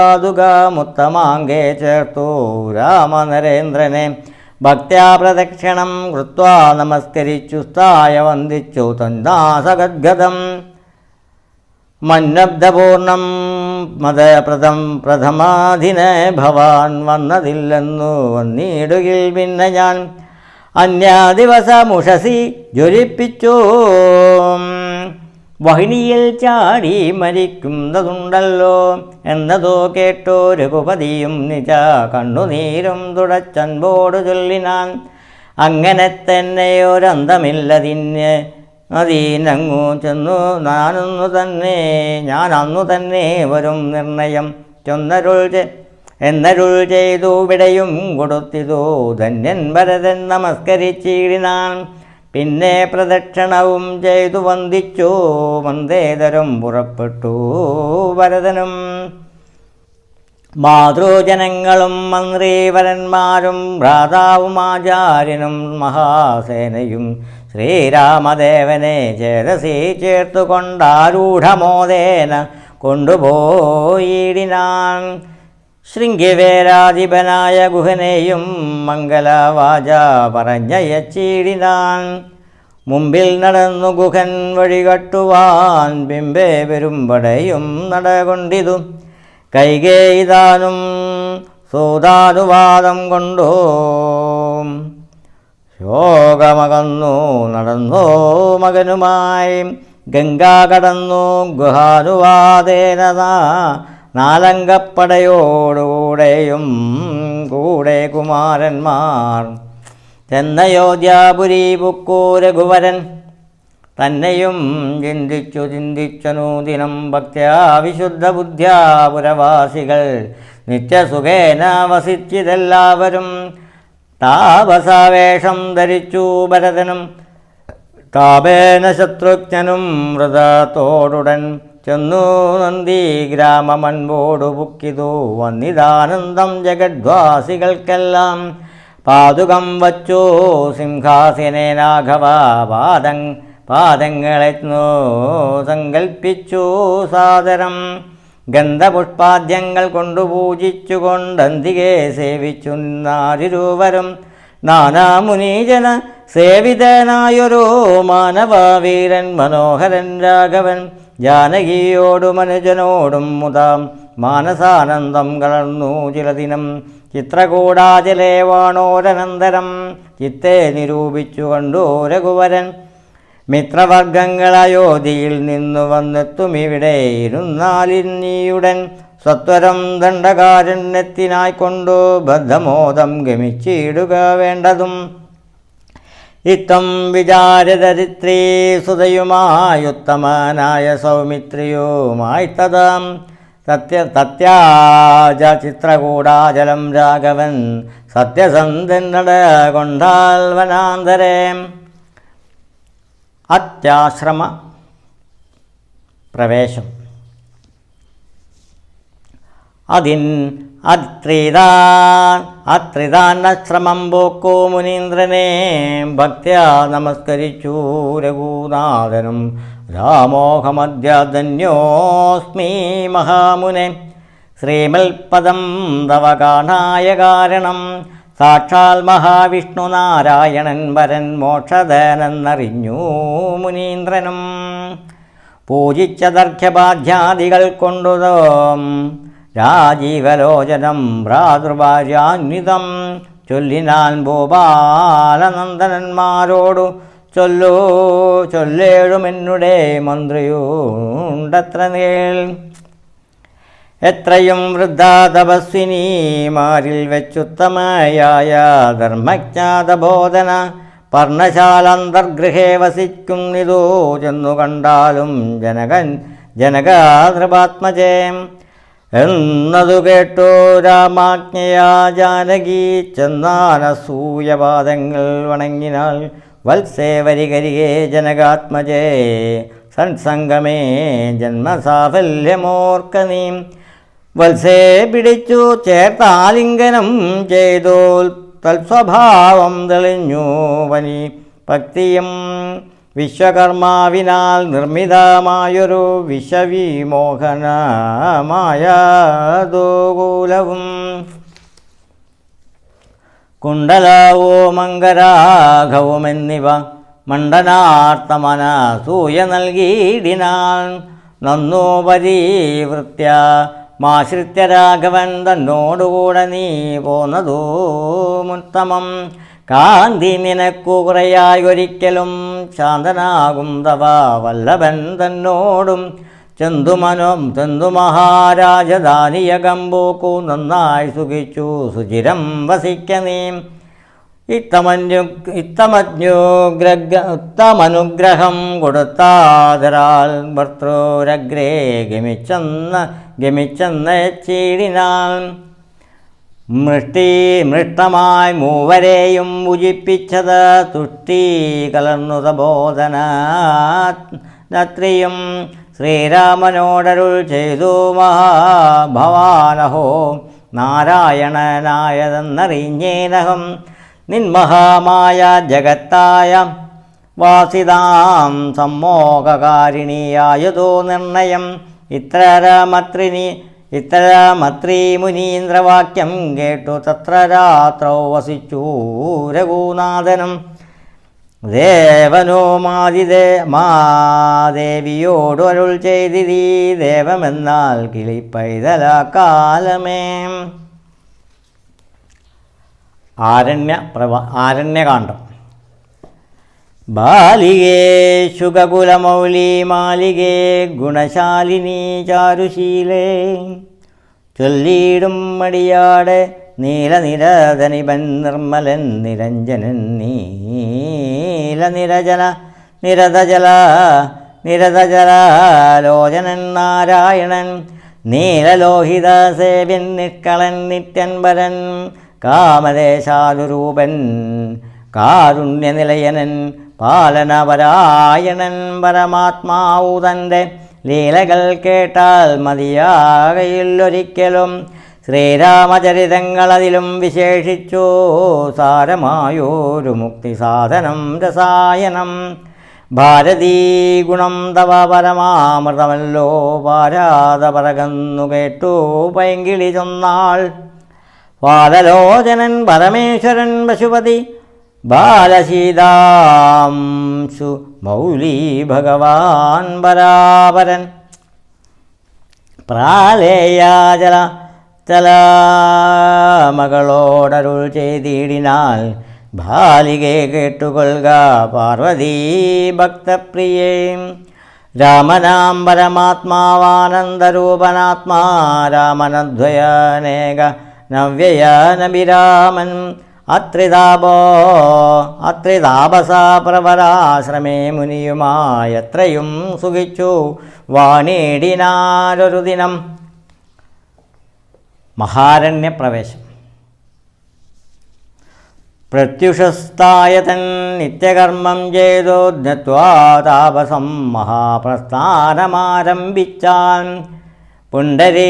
പാതുകാമുത്തമാങ്കേ ചേർത്തു രാമനരേന്ദ്രനെ. ഭക്ത്യാ പ്രദക്ഷിണം കൃത്വാ നമസ്കരിച്ചു സ്ഥായ വന്ദിച്ചു തന്നാസഗദ്ഗതം മന്നബ്ദപൂർണം മതപ്രദം പ്രഥമാധിനെ ഭവാൻ വന്നതില്ലെന്നു വന്നിടുകിൽ പിന്നെ ഞാൻ. അന്യാദിവസമുഷസി ജ്വലിപ്പിച്ചു. വഹിനിയിൽ ചാടി മരിക്കുന്നതുണ്ടല്ലോ എന്നതോ കേട്ടോ രഘുപതിയും നിജ കണ്ണുനീരും തുടച്ചൻപോട് ചൊല്ലിനാൻ. അങ്ങനെ തന്നെ ഒരന്തമില്ലതിന് അതീനങ്ങു ചെന്നു ഞാനൊന്നു തന്നെ ഞാൻ അന്നു തന്നെ വരും നിർണയം ചൊന്നരുൾ എന്നരുൾ ചെയ്തു വിടയും കൊടുത്തിതു ധന്യൻ ഭരതൻ നമസ്കരിച്ചിടിനാൻ. പിന്നെ പ്രദക്ഷിണവും ചെയ്തു വന്ദിച്ചു. വന്ദേതരം പുറപ്പെട്ടു ഭരതനും മാതൃജനങ്ങളും മന്ത്രീവരന്മാരും ഭ്രാതാവും ആചാര്യനും മഹാസേനയും ശ്രീരാമദേവനെ ചേരസി ചേർത്തുകൊണ്ടാരൂഢമോദേന കൊണ്ടുപോയിടിനാൻ. ശൃംഗിവേരാധിപനായ ഗുഹനെയും മംഗലവാച പറഞ്ഞയച്ചിടിനാൻ. മുമ്പിൽ നടന്നു ഗുഹൻ വഴികട്ടുവാൻ ബിംബേ വരുമ്പടയും നടകൊണ്ടിതു. കൈകേയിതാനും സൂതാനുവാദം കൊണ്ടോ. ശോകമകന്നു നടന്നു മകനുമായി. ഗംഗാ കടന്നു ഗുഹാനുവാദേന നാലങ്കപ്പടയോടുകൂടെയും കൂടെ കുമാരന്മാർ. ചെന്നയോധ്യാപുരി പുക്കൂ രഘുവരൻ. തന്നെയും ചിന്തിച്ചു ചിന്തിച്ചനൂദിനം ഭക്ത്യാ വിശുദ്ധ ബുദ്ധ്യാ പുരവാസികൾ നിത്യസുഖേന വസിച്ചിതെല്ലാവരും താപസാവേഷം ധരിച്ചു ഭരതനും. താപേന ശത്രുഘ്നും വ്രതത്തോടുടൻ ചെന്നു നന്ദി ഗ്രാമമൻപോടു പുക്കിതു. വന്നിതാനന്ദം ജഗദ്വാസികൾക്കെല്ലാം പാതുകം വച്ചു. സിംഹാസനേനാഘവ പാദം പാദങ്ങളെ സങ്കൽപ്പിച്ചു. സാദരം ഗന്ധപുഷ്പാദ്യങ്ങൾ കൊണ്ടു പൂജിച്ചുകൊണ്ടന്തികെ സേവിച്ചു. നാരിരൂവരും നാനാമുനീജന സേവിതനായൊരു മാനവാവീരൻ മനോഹരൻ രാഘവൻ ജാനകിയോടും അനുജനോടും മുതാം മാനസാനന്ദം കളർന്നു ചിലദിനം. ദിനം വാണോരനന്തരം ചിത്തെ നിരൂപിച്ചു കണ്ടു രഘുവരൻ. മിത്രവർഗങ്ങൾ അയോധ്യയിൽ നിന്നു വന്നെത്തുമിവിടെ ഇരുന്നാലിന്നീയുടൻ സത്വരം സ്വത്വരം ദണ്ഡകാരണ്യത്തിനായിക്കൊണ്ടു ബദ്ധമോദം ഗമിച്ചിടുക വേണ്ടതും. ഇത്തം വിചാരദരിത്രീ സുതയുമായുത്തമനായ സൗമിത്രിയുമായി തഥാം സത്യ സത്യാജ ചിത്രകൂടാചലം രാഘവൻ സത്യസന്ധൻ നട കൊണ്ടാൽ വനാന്തരേ അത്യാശ്രമ പ്രവേശം. അതിൻ അത്രിതാൻ അത്രിതാന്നശ്രമം പോക്കോ മുനീന്ദ്രനെ. ഭക്ത്യാ നമസ്കരിച്ചു രഘുനാഥനും. രാമോഹമദ്യധന്യോസ്മി മഹാമുനെ. ശ്രീമൽപദം തവ കാണായ കാരണം സാക്ഷാൽ മഹാവിഷ്ണു നാരായണൻ വരൻ മോക്ഷധനെന്നറിഞ്ഞു മുനീന്ദ്രനും. പൂജിച്ച ദർഘ്യപാധ്യാദികൾ കൊണ്ടുതോം. രാജീവലോചനം ഭ്രാതൃഭാര്യാന്വിതം ചൊല്ലിനാൻ ഭൂപാലനന്ദനന്മാരോടു ചൊല്ലൂ ചൊല്ലേഴുമെന്നുടെ മന്ത്രിയുണ്ടത്ര നേൾ എത്രയും വൃദ്ധ തപസ്വിനീമാരിൽ വെച്ചുത്തമയായ ധർമ്മജ്ഞാതബോധന പർണശാലന്തർഗൃഹേ വസിക്കുന്നിതോ ചെന്നു കണ്ടാലും ജനകൻ ജനകാതൃപാത്മജേ. എന്നതു കേട്ടോ രാമാജ്ഞയാ ജാനകി. ചെന്നാനസൂയപാദങ്ങൾ വണങ്ങിനാൾ വത്സേവരികരികേ ജനകാത്മജേ. സത്സംഗമേ ജന്മസാഫല്യമോർക്ക നീ വത്സേ പിടിച്ചു ചേർത്താലിംഗനം ചെയ്തോൽ തൽസ്വഭാവം തെളിഞ്ഞു വനി ഭക്തിയും. വിശ്വകർമാവിനാൽ നിർമ്മിതമായൊരു വിഷവിമോഹനമായ ദോകൂലവും കുണ്ടലാവോ മംഗരാഘവും എന്നിവ മണ്ഡനാർത്ഥമനസൂയ നൽകിയിടിനാൻ നന്നോ പരീവൃത്യ മാശ്രിത്യ രാഘവൻ തന്നോടുകൂടെ നീ പോന്നതോ മുത്തമം. കാന്തി നിനക്കു കുറയായൊരിക്കലും ശാന്തനാകും തവ വല്ലഭൻ തന്നോടും. ചെന്തുമനോം ചെന്തു മഹാരാജധാനിയകമ്പോക്കു നന്നായി സുഖിച്ചു സുചിരം വസിക്ക നീ. ഇത്തമന്യു ഇത്തമജ്ഞുഗ്രഗ ഉത്തമനുഗ്രഹം കൊടുത്താതരാൽ ഭർത്തോരഗ്രേ ഗമിച്ചെന്ന് ചീടിനാൻ മൃഷ്ടി മൃഷ്ടമായി മൂവരെയും ഉജിപ്പിച്ചത് തുഷ്ടി കലർന്നു തബോധനത്രിയും ശ്രീരാമനോടരുൾ ചെയ്തു മഹാഭവാനഹോ. നാരായണനായതെന്നറിഞ്ഞേനഹം നിന്മഹാമായ ജഗത്തായ വാസിതാം സമ്മോഹകാരിണിയായതോ നിർണയം. ഇത്രരമത്രിനി ഇത്തരമത്രീ മുനീന്ദ്രവാക്യം കേട്ടു തത്ര രാത്രൗ വസിച്ചു രഘുനാഥനും. ദേവനോ മാതിദേ മാദേവിയോട് അരുൾ ചെയ്തിരീ ദേവമെന്നാൽ പൈതല കാലമേ. ആരണ്യ പ്രവ ആരണ്യകാന്ഡം. ബാലികേ ശുഗകുലമൗലി മാലികേ ഗുണശാലിനി ചാരുശീലേ. ചൊല്ലിയിടും മടിയാട് നീലനിരതനിപൻ നിർമ്മലൻ നിരഞ്ജനൻ നീല നിരജന നിരതജല നിരതജലാലോചനൻ നാരായണൻ. നീലലോഹിത സേവ്യൻ നിഷ്കളൻ നിത്യൻപരൻ കാമദേശാലുരൂപൻ കാരുണ്യനിലയനൻ പാലനപരായണൻ പരമാത്മാവു തന്റെ ലീലകൾ കേട്ടാൽ മതിയാകയില്ലൊരിക്കലും. ശ്രീരാമചരിതങ്ങളതിലും വിശേഷിച്ചു സാരമായൊരു മുക്തി സാധനം രസായനം. ഭാരതീ ഗുണം തവ പരമാമൃതമല്ലോ പാരാത പറകന്നു കേട്ടു പൈങ്കിളി ചൊന്നാൾ. പാദലോചനൻ പരമേശ്വരൻ പശുപതി ബാലശീതാംശു മൗലി ഭഗവാൻ പരാപരൻ പ്രാലേയാചല ചലമകളോടരുൾ ചെയ്തിടിനാൽ ബാലികെ കേട്ടുകൊള്ളുക പാർവതീ ഭക്തപ്രിയേ. രാമനാം പരമാത്മാവാനന്ദരൂപനാത്മാ രാമനദ്വയനേക നവ്യയനഭിരാമൻ. അത്രിതാപോ അത്രിതാപസ പ്രവരാശ്രമേ മുനിയുമായത്രയും സുഖിച്ചു. വാണീടിനാലൊരു ദിനം. മഹാരണ്യപ്രവേശം. പ്രത്യുഷസ്ഥായ തൻ നിത്യകർമ്മം ചെയ്തു. ജ്ഞത്വാ താപസം മഹാപ്രസ്ഥാനമാരംഭിച്ചാൻ. പുണ്ടരീ